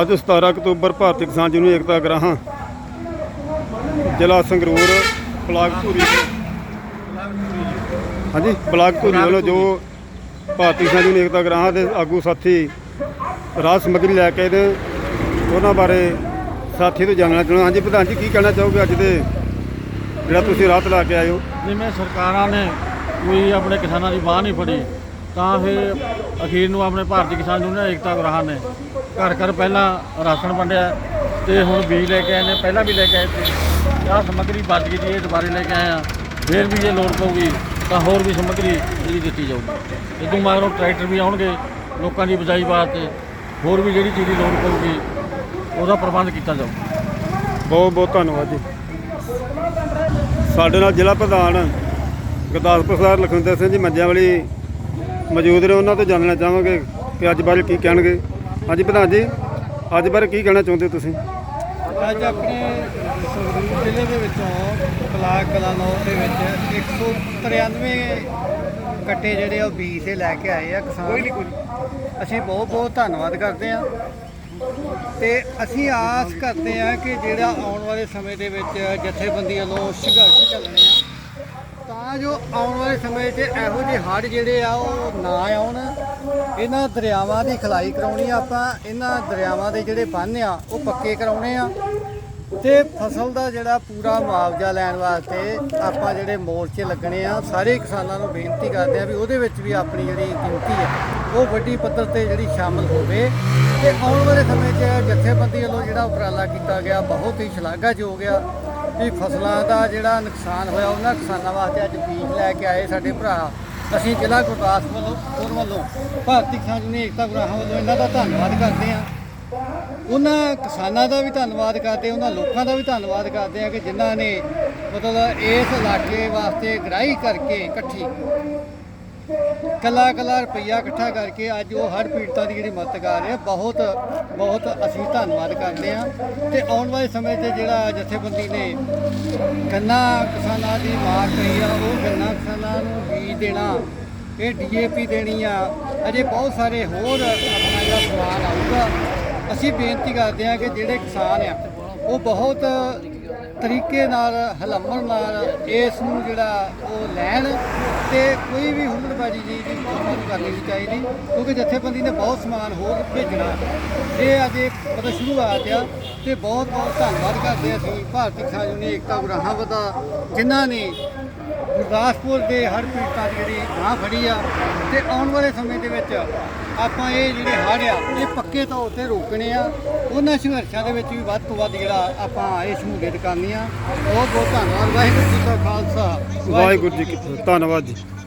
ਅੱਜ 17 ਅਕਤੂਬਰ ਭਾਰਤੀ ਕਿਸਾਨ ਯੂਨੀਅਨ ਏਕਤਾ ਗਰਾਹਾਂ, ਜ਼ਿਲ੍ਹਾ ਸੰਗਰੂਰ ਬਲਾਕ ਧੂਰੀ ਹਾਂਜੀ ਬਲਾਕ ਧੂਰੀ ਵੱਲੋਂ ਜੋ ਭਾਰਤੀ ਕਿਸਾਨ ਯੂਨੀਅਨ ਏਕਤਾ ਗਰਾਹਾਂ ਦੇ ਆਗੂ ਸਾਥੀ ਰਾਜ ਸਮੱਗਰੀ ਲੈ ਕੇ ਦੇ ਉਹਨਾਂ ਬਾਰੇ ਸਾਥੀ ਤੋਂ ਜਾਣਨਾ ਚਾਹੁੰਦਾ। ਹਾਂਜੀ, ਪ੍ਰਧਾਨ ਜੀ, ਕੀ ਕਹਿਣਾ ਚਾਹੋਗੇ ਅੱਜ ਦੇ ਜਿਹੜਾ ਤੁਸੀਂ ਰਾਤ ਲਾ ਕੇ ਆਏ ਹੋ? ਜਿਵੇਂ ਸਰਕਾਰਾਂ ਨੇ ਕੋਈ ਆਪਣੇ ਕਿਸਾਨਾਂ ਦੀ ਬਾਹ ਨਹੀਂ ਫੜੀ, ਤਾਂ ਫਿਰ ਅਖੀਰ ਨੂੰ ਆਪਣੇ ਭਾਰਤੀ ਕਿਸਾਨ ਯੂਨੀਅਨ ਏਕਤਾ ਗਰਾਹਾਂ ਨੇ ਘਰ ਘਰ ਪਹਿਲਾਂ ਰਾਸ਼ਨ ਵੰਡਿਆ ਤੇ ਹੁਣ ਬੀਜ ਲੈ ਕੇ ਆਏ ਨੇ, ਪਹਿਲਾਂ ਵੀ ਲੈ ਕੇ ਆਏ ਸੀ। ਆਹ ਸਮੱਗਰੀ ਬਚ ਗਈ ਜੀ, ਇਹ ਦੁਬਾਰੇ ਲੈ ਕੇ ਆਏ ਆ ਫਿਰ ਵੀ ਜੇ ਲੋੜ ਪਊਗੀ ਤਾਂ ਹੋਰ ਵੀ ਸਮੱਗਰੀ ਜਿਹੜੀ ਦਿੱਤੀ ਜਾਊਗੀ। ਇਦੋਂ ਮਗਰੋਂ ਟਰੈਕਟਰ ਵੀ ਆਉਣਗੇ, ਲੋਕਾਂ ਦੀ ਬਜਾਈ ਵਾਸਤੇ ਹੋਰ ਵੀ ਜਿਹੜੀ ਚੀਜ਼ ਦੀ ਲੋੜ ਪਊਗੀ, ਉਹਦਾ ਪ੍ਰਬੰਧ ਕੀਤਾ ਜਾਊਗਾ ਬਹੁਤ ਬਹੁਤ ਧੰਨਵਾਦ ਜੀ। ਸਾਡੇ ਨਾਲ ਜ਼ਿਲ੍ਹਾ ਪ੍ਰਧਾਨ ਗੁਰਦਾਸਪੁਰ ਸਾਹਿਬ ਲਖਵਿੰਦਰ ਸਿੰਘ ਜੀ ਮੰਜਿਆਂ ਵਾਲੀ ਮੌਜੂਦ ਨੇ ਉਹਨਾਂ ਤੋਂ ਜਾਣਨਾ ਚਾਹਾਂਗੇ ਕਿ ਅੱਜ ਬਾਰੇ ਕੀ ਕਹਿਣਗੇ। ਹਾਂਜੀ ਪ੍ਰਧਾਨ ਜੀ ਅੱਜ ਬਾਰੇ ਕੀ ਕਹਿਣਾ ਚਾਹੁੰਦੇ ਹੋ ਤੁਸੀਂ? ਅੱਜ ਆਪਣੇ ਸੰਗਰੂਰ ਜ਼ਿਲ੍ਹੇ ਦੇ ਵਿੱਚੋਂ ਬਲਾਕ ਕਲਾਨੌਰ ਦੇ ਵਿੱਚ 193 ਕੱਟੇ ਜਿਹੜੇ ਉਹ ਬੀਜ ਦੇ ਲੈ ਕੇ ਆਏ ਆ ਕਿਸਾਨ। ਕੋਈ ਨਹੀਂ ਕੋਈ ਅਸੀਂ ਬਹੁਤ ਬਹੁਤ ਧੰਨਵਾਦ ਕਰਦੇ ਆ ਤੇ ਅਸੀਂ ਆਸ ਕਰਦੇ ਆ ਕਿ ਜਿਹੜਾ ਆਉਣ ਵਾਲੇ ਸਮੇਂ ਦੇ ਵਿੱਚ ਜਥੇਬੰਦੀ ਵੱਲੋਂ ਸੰਘਰਸ਼ ਚੱਲਣੇ ਆ। ਤਾਂ ਜੋ ਆਉਣ ਵਾਲੇ ਸਮੇਂ 'ਚ ਇਹੋ ਜਿਹੇ ਹੜ੍ਹ ਜਿਹੜੇ ਆ ਉਹ ਨਾ ਆਉਣ। ਇਹਨਾਂ ਦਰਿਆਵਾਂ ਦੀ ਖਲਾਈ ਕਰਾਉਣੀ ਆ ਆਪਾਂ। ਇਹਨਾਂ ਦਰਿਆਵਾਂ ਦੇ ਜਿਹੜੇ ਬੰਨ੍ਹ ਆ, ਉਹ ਪੱਕੇ ਕਰਾਉਣੇ ਆ। ਤੇ ਫਸਲ ਦਾ ਜਿਹੜਾ ਪੂਰਾ ਮੁਆਵਜ਼ਾ ਲੈਣ ਵਾਸਤੇ ਆਪਾਂ ਜਿਹੜੇ ਮੋਰਚੇ ਲੱਗਣੇ ਆ, ਸਾਰੇ ਕਿਸਾਨਾਂ ਨੂੰ ਬੇਨਤੀ ਕਰਦੇ ਆ ਵੀ ਉਹਦੇ ਵਿੱਚ ਵੀ ਆਪਣੀ ਜਿਹੜੀ ਗਿਣਤੀ ਆ, ਉਹ ਵੱਡੀ ਪੱਧਰ ਤੇ ਜਿਹੜੀ ਸ਼ਾਮਲ ਹੋਵੇ। ਤੇ ਆਉਣ ਵਾਲੇ ਸਮੇਂ 'ਚ ਜਥੇਬੰਦੀ ਵੱਲੋਂ ਜਿਹੜਾ ਉਪਰਾਲਾ ਕੀਤਾ ਗਿਆ, ਬਹੁਤ ਹੀ ਸ਼ਲਾਘਾਯੋਗ ਆ। ਵੀ ਫਸਲਾਂ ਦਾ ਜਿਹੜਾ ਨੁਕਸਾਨ ਹੋਇਆ, ਉਹਨਾਂ ਕਿਸਾਨਾਂ ਵਾਸਤੇ ਅੱਜ ਬੀਜ ਲੈ ਕੇ ਆਏ ਸਾਡੇ ਭਰਾ। ਅਸੀਂ ਜ਼ਿਲ੍ਹਾ ਗੁਰਦਾਸਪੁਰ ਵੱਲੋਂ ਪੁਰ ਵੱਲੋਂ, ਭਾਰਤੀ ਕਿਸਾਨ ਯੂਨੀਅਨ ਏਕਤਾ ਗੁਰਾਹਾਂ ਵੱਲੋਂ ਇਹਨਾਂ ਦਾ ਧੰਨਵਾਦ ਕਰਦੇ ਹਾਂ। ਉਹਨਾਂ ਕਿਸਾਨਾਂ ਦਾ ਵੀ ਧੰਨਵਾਦ ਕਰਦੇ ਉਹਨਾਂ ਲੋਕਾਂ ਦਾ ਵੀ ਧੰਨਵਾਦ ਕਰਦੇ ਆ ਕਿ ਜਿਨ੍ਹਾਂ ਨੇ ਮਤਲਬ ਇਸ ਇਲਾਕੇ ਵਾਸਤੇ ਗ੍ਰਾਹੀ ਕਰਕੇ ਇਕੱਠੀ ਕੱਲਾ ਕੱਲਾ ਰੁਪਈਆ ਇਕੱਠਾ ਕਰਕੇ ਅੱਜ ਉਹ ਹੜ ਪੀੜਤਾਂ ਦੀ ਜਿਹੜੀ ਮਦਦ ਕਰ ਰਹੇ ਆ, ਬਹੁਤ ਬਹੁਤ ਅਸੀਂ ਧੰਨਵਾਦ ਕਰਦੇ ਹਾਂ। ਤੇ ਆਉਣ ਵਾਲੇ ਸਮੇਂ 'ਤੇ ਜਿਹੜਾ ਜਥੇਬੰਦੀ ਨੇ ਗੰਨਾ ਕਿਸਾਨਾਂ ਦੀ ਮਾਰ ਪਈ ਆ, ਉਹ ਗੰਨਾ ਕਿਸਾਨਾਂ ਨੂੰ ਬੀਜ ਦੇਣਾ, ਇਹ ਡੀਏਪੀ ਦੇਣੀ ਆ। ਅਜੇ ਬਹੁਤ ਸਾਰੇ ਹੋਰ ਆਪਣਾ ਜਿਹੜਾ ਸਮਾਨ ਆਊਗਾ, ਅਸੀਂ ਬੇਨਤੀ ਕਰਦੇ ਹਾਂ ਕਿ ਜਿਹੜੇ ਕਿਸਾਨ ਆ, ਉਹ ਬਹੁਤ ਤਰੀਕੇ ਨਾਲ ਹਲਮਣ ਨਾਲ ਇਸ ਨੂੰ ਜਿਹੜਾ ਉਹ ਲੈਣ ਤੇ ਕੋਈ ਵੀ ਹੁਲੜਬਾਜੀ ਜੀ ਦੀ ਨਹੀਂ ਕਰਨੀ ਨਹੀਂ ਚਾਹੀਦੀ, ਕਿਉਂਕਿ ਜਥੇਬੰਦੀ ਨੇ ਬਹੁਤ ਸਮਾਨ ਹੋਰ ਭੇਜਣਾ। ਇਹ ਅਜੇ ਮਤਲਬ ਸ਼ੁਰੂਆਤ ਆ ਤੇ ਬਹੁਤ ਬਹੁਤ ਧੰਨਵਾਦ ਕਰਦੇ ਅਸੀਂ। ਭਾਰਤੀ ਕਿਸਾਨ ਯੂਨੀਅਨ ਏਕਤਾ ਗੁਰਾਹਾਂ ਦਾ ਜਿਨ੍ਹਾਂ ਨੇ ਗੁਰਦਾਸਪੁਰ ਦੇ ਹਰ ਪੀੜਤਾਂ ਦੀ ਜਿਹੜੀ ਬਾਂਹ ਫੜੀ ਆ ਤੇ ਆਉਣ ਵਾਲੇ ਸਮੇਂ ਦੇ ਵਿੱਚ ਆਪਾਂ ਇਹ ਜਿਹੜੇ ਹੜ੍ਹ ਆ, ਇਹ ਪੱਕੇ ਤੌਰ ਤੇ ਰੋਕਣੇ ਆ। ਉਹਨਾਂ ਸੰਘਰਸ਼ਾਂ ਦੇ ਵਿੱਚ ਵੀ ਵੱਧ ਤੋਂ ਵੱਧ ਜਿਹੜਾ ਆਪਾਂ ਇਸ ਨੂੰ ਸ਼ਮੂਲੀਅਤ ਕਰਨੀ ਆ ਬਹੁਤ ਬਹੁਤ ਧੰਨਵਾਦ। ਵਾਹਿਗੁਰੂ ਜੀ ਕਾ ਖਾਲਸਾ। ਵਾਹਿਗੁਰੂ ਜੀ ਕੀ ਫਤਿਹ। ਧੰਨਵਾਦ ਜੀ।